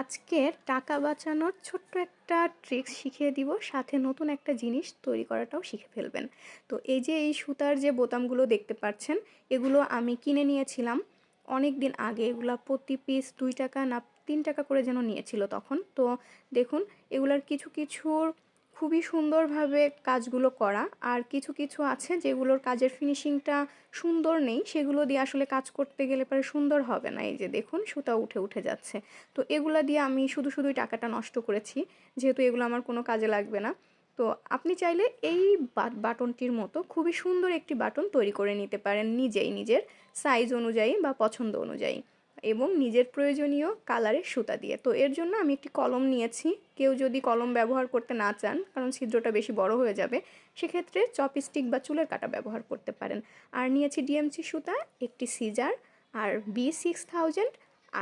আজকে টাকা বাঁচানোর ছোট্ট একটা ট্রিক্স শিখিয়ে দিব, সাথে নতুন একটা জিনিস তৈরি করাটাও শিখে ফেলবেন। তো এই যে এই সুতার যে বোতামগুলো দেখতে পাচ্ছেন, এগুলো আমি কিনে নিয়েছিলাম। অনেক দিন আগে এগুলো প্রতি পিস দুই টাকা না তিন টাকা করে যেন নিয়েছিল তখন। তো দেখুন, এগুলার কিছু, কিছুর খুবই সুন্দরভাবে কাজগুলো করা। আর কিছু কিছু আছে যেগুলোর কাজের ফিনিশিংটা সুন্দর নেই, সেগুলো দিয়ে আসলে কাজ করতে গেলে পরে সুন্দর হবে না। এই যে দেখুন, সুতা উঠে উঠে যাচ্ছে। তো এগুলো দিয়ে আমি শুধু, শুধুই টাকাটা নষ্ট করেছি, যেহেতু এগুলো আমার কোনো কাজে লাগবে না। তো আপনি চাইলে এই বাটনটির মতো খুবই সুন্দর একটি বাটন তৈরি করে নিতে পারেন নিজেই, নিজের সাইজ অনুযায়ী বা পছন্দ অনুযায়ী। এবং নিজের প্রয়োজনীয় কালারের সুতা দিয়ে। তো এর জন্য আমি একটি কলম নিয়েছি। কেউ যদি কলম ব্যবহার করতে না চান, কারণ ছিদ্রটা বেশি বড় হয়ে যাবে, সেক্ষেত্রে চপস্টিক বা চুলের কাটা ব্যবহার করতে পারেন। আর নিয়েছি ডিএমসি সুতা, একটি সিজার, আর বি সিক্স থাউজেন্ড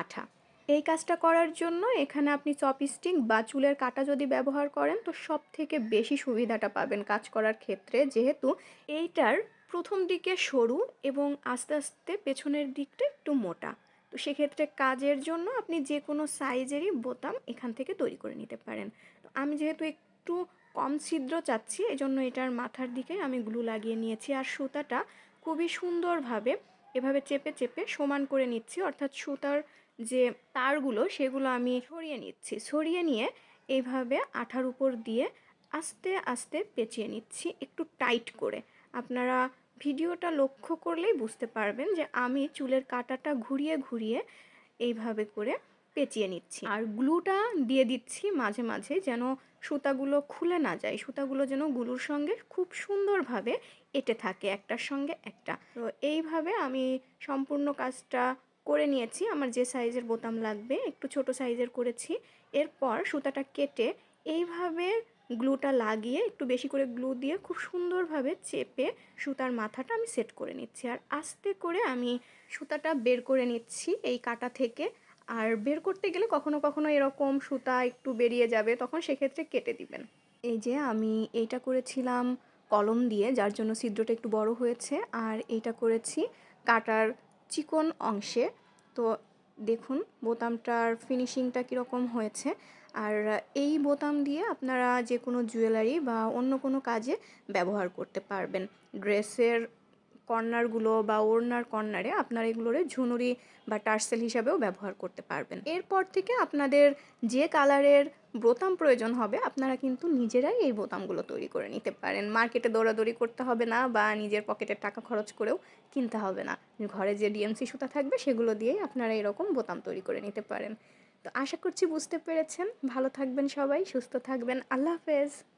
আঠা। এই কাজটা করার জন্য এখানে আপনি চপস্টিক বা চুলের কাটা যদি ব্যবহার করেন, তো সব থেকে বেশি সুবিধাটা পাবেন কাজ করার ক্ষেত্রে, যেহেতু এইটার প্রথম দিকে সরু এবং আস্তে আস্তে পেছনের দিকটা একটু মোটা। তো সেক্ষেত্রে কাজের জন্য আপনি যে কোনো সাইজেরই বোতাম এখান থেকে তৈরি করে নিতে পারেন। তো আমি যেহেতু একটু কম ছিদ্র চাচ্ছি এই জন্য এটার মাথার দিকে আমি গ্লু লাগিয়ে নিয়েছি। আর সুতাটা খুবই সুন্দরভাবে এভাবে চেপে চেপে সমান করে নিচ্ছি, অর্থাৎ সুতার যে তারগুলো সেগুলো আমি সরিয়ে নিচ্ছি। সরিয়ে নিয়ে এইভাবে আঠার উপর দিয়ে আস্তে আস্তে পেঁচিয়ে নিচ্ছি, একটু টাইট করে। আপনারা ভিডিওটা লক্ষ্য করলেই বুঝতে পারবেন যে আমি চুলের কাটাটা ঘুরিয়ে ঘুরিয়ে এইভাবে করে পেঁচিয়ে নিচ্ছি। আর গ্লুটা দিয়ে দিচ্ছি মাঝে মাঝে যেন সুতাগুলো খুলে না যায়। সুতাগুলো যেন গ্লুর সঙ্গে খুব সুন্দরভাবে এটে থাকে, একটার সঙ্গে একটা। তো এইভাবে আমি সম্পূর্ণ কাজটা করে নিয়েছি। আমার যে সাইজের বোতাম লাগবে, একটু ছোট সাইজের করেছি। এরপর সুতাটা কেটে এইভাবে গ্লুটা লাগিয়ে, একটু বেশি করে গ্লু দিয়ে খুব সুন্দরভাবে চেপে সুতার মাথাটা আমি সেট করে নিচ্ছি। আর আস্তে করে আমি সুতাটা বের করে নিচ্ছি এই কাটা থেকে। আর বের করতে গেলে কখনো কখনো এরকম সুতা একটু বেরিয়ে যাবে, তখন সেক্ষেত্রে কেটে দিবেন। এই যে আমি এইটা করেছিলাম কলম দিয়ে, যার জন্য ছিদ্রটা একটু বড় হয়েছে। আর এইটা করেছি কাটার চিকন অংশে। তো দেখুন, বোতামটার ফিনিশিংটা কীরকম হয়েছে। আর এই বোতাম দিয়ে আপনারা যে কোনো জুয়েলারি বা অন্য কোনো কাজে ব্যবহার করতে পারবেন। ড্রেসের কর্নারগুলো বা ওড়নার কর্নারে আপনারা এগুলোরে ঝুনুরি বা টার্সেল হিসাবেও ব্যবহার করতে পারবেন। এরপর থেকে আপনাদের যে কালারের বোতাম প্রয়োজন হবে, আপনারা কিন্তু নিজেরাই এই বোতামগুলো তৈরি করে নিতে পারেন। মার্কেটে দৌড়াদৌড়ি করতে হবে না বা নিজের পকেটের টাকা খরচ করেও কিনতে হবে না। ঘরে যে ডিএমসি সুতা থাকবে, সেগুলো দিয়েই আপনারা এরকম বোতাম তৈরি করে নিতে পারেন। তো আশা করছি বুঝতে পেরেছেন। ভালো থাকবেন সবাই, সুস্থ থাকবেন। আল্লাহ হাফেজ।